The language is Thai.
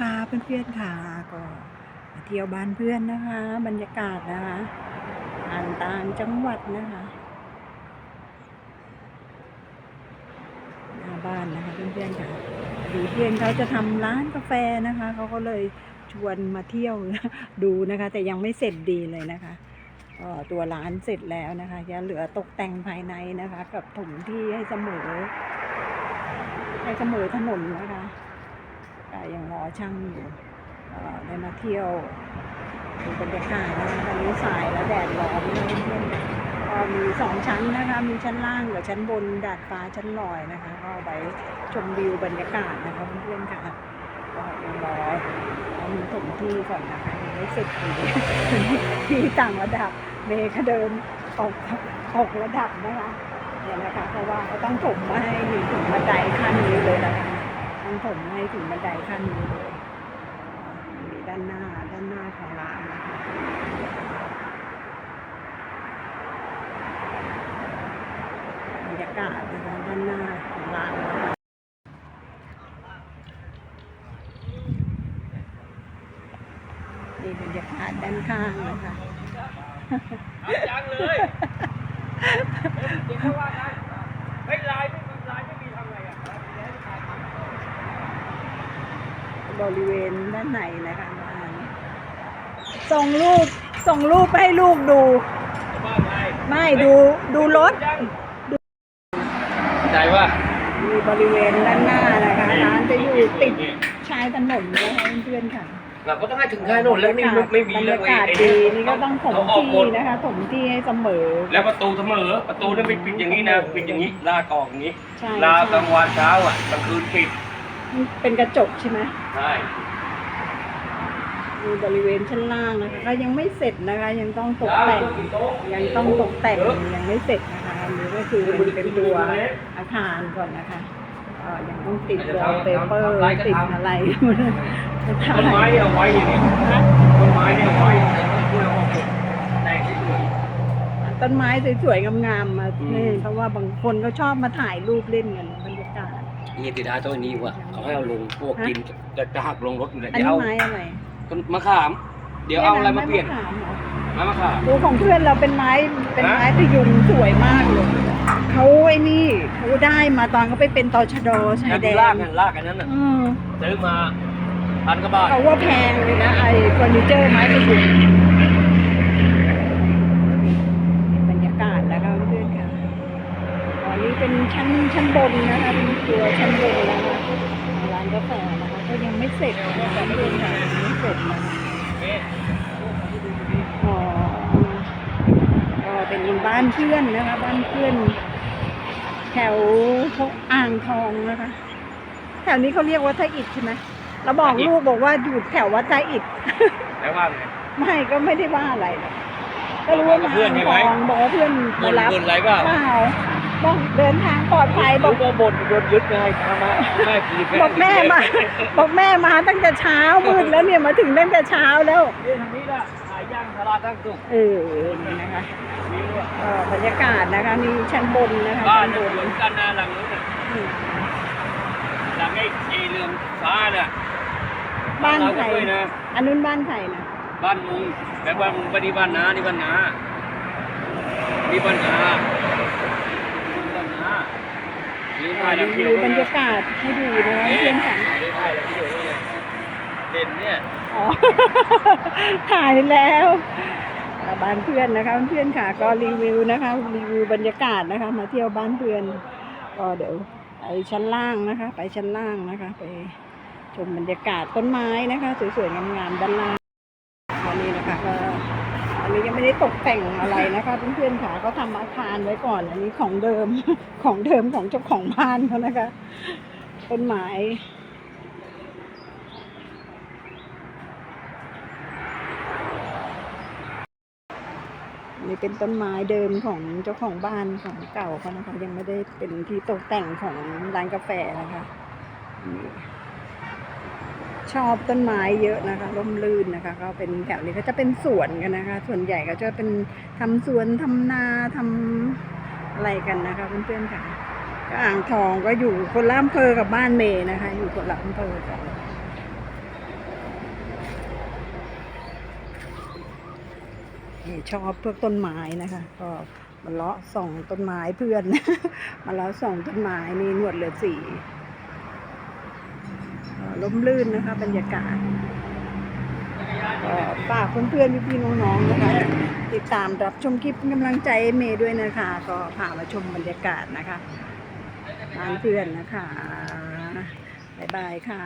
นะคะเพื่อนๆค่ะก็เที่ยวบ้านเพื่อนนะคะ บรรยากาศนะคะอ่านต่างจังหวัดนะคะหน้าบ้านนะคะเพื่อนๆค่ะดูเพื่อนเขาจะทำร้านกาแฟนะคะเขาก็เลยชวนมาเที่ยวดูนะคะ แต่ยังไม่เสร็จดีเลยนะคะตัวร้านเสร็จแล้วนะคะยังเหลือตกแต่งภายในนะคะ กับถมที่ให้เสมอ ให้เสมอถนนนะคะ ก็ยังรอช่างอยู่ได้มาเที่ยวดูบรรยากาศนะตอนนี้สายและแดดร้อนนะเพื่อนๆก็มีสองชั้นนะคะ มีชั้นล่างกับชั้นบนดาดฟ้าชั้นลอยนะคะ ก็ไปชมวิวบรรยากาศนะคะเพื่อนๆค่ะก็ยังรอเอามีถมที่ก่อนนะคะยังไม่เสร็จดีที่ต่างระดับเมย์ก็เดินออกออกระดับนะคะเนี่ยนะคะเพราะว่าเขาต้องถมมาให้ถึงบันไดขั้นนี้เลยนะคะ ต้งถมให้ถึงบันไดขั้นนี้เลยมีด้านหน้าด้านหน้าของร้านนะคะบรรยากาศนะคะด้านหน้าของร้านนะคะนี่บรรยากาศด้านข้างนะคะจังเลยจริงๆว่าได้เฮ้ยลายไม่มีลายไม่มีทำไงอะ บ ริเวณด้านในนะคะบ้านส่งรูปส่งรูปไปให้ลูกดูว่าไงไม่ดูดูรถใจว่ามีบริเวณด้านหน้านะคะร้านจะอยู่ติดชายถนนนะคะเพื่อนๆค่ะเราก็ต้องให้ถึงท้ายโน่นแล้วนี่มันไม่มีบรรแล้วยากาศดีนี่ก็ต้องถมเาออกหมที่ดนะคะถมที่ให้เสมอ แล้วประตูเสมอประตูนี่ไม่ปิดอย่างนี้นะปิดอย่างนี้ลากออกอย่างนี้ใช่ลากลางใช่วันเช้าอะกลางคืนปิด เป็นกระจกใช่ไหมใช่มีบริเวณชั้นล่างนะคะก็ยังไม่เสร็จนะคะ ยังต้องตกแต่งยังต้องตกแต่งยังไม่เสร็จนะคะอันนี้ก็คือเป็นเป็นตัวอาคารก่อนนะคะเอ่อยังต้องติดวอลเปเปอร์ติดอะไรจะต้นไม้ถ่ายเนี่ยเอาไว้อย่างนี้นะต้นไม้เนี่ยเอาไว้แต่ต้องช่วยเอาออกหมดแต่งที่สวยต้นไม้สวยๆงามๆมาอืมนี่เพราะว่าบางคนก็ชอบมาถ่ายรูปเล่นกันบรรยากาศ นี่ติดท้ายต้นนี้ว่ะเขาให้เอาลงพวกกินจะจะหักลงรถอยู่แล้วอันเดี๋ยวนี้เอาไม้อะไรต้นมะขาม เดี๋ยวเอาอะไรมาเปลี่ยนไมะขามเหรอไม้มะขามดูของเพื่อนเราเป็นไม้เป็นไม้พยุงสวยมากเลยเขาไอ้นี่เขาได้มาตอนเขาไปเป็นตชดชายแล้วแดดูนลากกันลากกันนั้นน่ะอืมซื้อมาพันกว่าบาทเขาว่าแพงเลยนะไอ้เฟอร์นิเจอร์ไม้พยุงบรรยากาศนะคะเพื่อนๆค่ะอันนี้เป็น ชั้นชั้นบนนะคะเป็นตัวชั้นบนนะคะของร้านกาแฟนะคะก็ยังไม่เสร็จนะคะเพื่อนๆค่ะยังไม่เสร็จนะคะอ๋อก็เป็นบ้านเพื่อนนะคะ บ้านเพื่อน แถวอ่างทองนะคะแถวนี้เขาเรียกว่าท่าอิฐใช่ไหมเราบอกลูกบอกว่าอยู่แถววัดท่าอิฐแล้วว่าไงไม่ก็ไม่ได้ว่าอะไรหรอกก็รู้ว่ามาเพื่อนใช่ไหมอ่างทองบอกว่าเพื่อนบ่มานรับบ่นอะไรเปล่าเปล่า บอกเดินทางปลอดภัยบลูอกกก็บ่นโดนยึดไงทำมาแม่คืนบอกแม่มาบอกแม่มาตั้งแต่เช้ามืดแล้วเนี่ยมาถึงตั้งแต่เช้าแล้วนี่ทางนี้ละขายย่างตลาดตั้งสุกเออนี่นะคะนี่ด้วยเอ่อบรรยากาศนะคะมีชั้นบนนะคะบ้านชั้นเนี่ยบเหมือนนกันนะหลังนู้นน่ะอืมหลังไอ้เอเรืองฟ้าน่ะบ้านเราใครก็ด้วยนะอันนู้นบ้านใครนะบ้านมุงแต่ว่ามึงไปที่บ้านนานี่บ้านนานี่บ้านนานี่บ้านนา นี่ถ่ายแล้วมีเที่ยวบรรยากาศให้ดูนะคะเพื่อนฝันนี่ถ่าเที่ยวด้วยนะเด่นเนี่ยอ๋อถ่ายแล้วบ้านเพื่อนนะคะเพื่อนค่ะก็รีวิวนะคะรีวิวบรรยากาศนะคะ มาเที่ยวบ้านเพื่อนก็เดี๋ยวไปชั้นล่างนะคะ ไปชั้นล่างนะคะ ไปชมบรรยากาศต้นไม้นะคะสวยๆงามๆด้านล่างวันนี้นะคะก็ ได้ตกแต่งอะไรนะคะเพื่อนๆค่ะก็ทำอาคารไว้ก่อนอันนี้ของเดิมของเดิมของเจ้าของบ้านเขานะคะต้นไม้นี่เป็นต้นไม้เดิมของเจ้าของบ้านของเก่าเขานะคะยังไม่ได้เป็นที่ตกแต่งของร้านกาแฟนะคะนี่ ชอบต้นไม้เยอะนะคะร่มรื่นนะคะก็เป็นแถวนี้ก็จะเป็นสวนกันนะคะ ส่วนใหญ่ก็จะเป็นทำสวนทำนาทำอะไรกันนะคะเพื่อนๆค่ะก็อ่างทองก็อยู่คนละอำเภอกับบ้านเมย์นะคะ อยู่คนละอำเภอกันชอบเพื่อต้นไม้นะคะ ก็มาเลาะส่องต้นไม้เพื่อนมาเลาะส่องต้นไม้นี่หนวดเหลือสี ล้มลื่นนะคะ บรรยากาศฝากเพื่อนๆพี่ๆน้องๆนะคะ ติดตามรับชมคลิปกำลังใจเมย์ด้วยนะคะ ก็พามาชมบรรยากาศนะคะร้านเพื่อนนะคะ บ๊ายบายค่ะ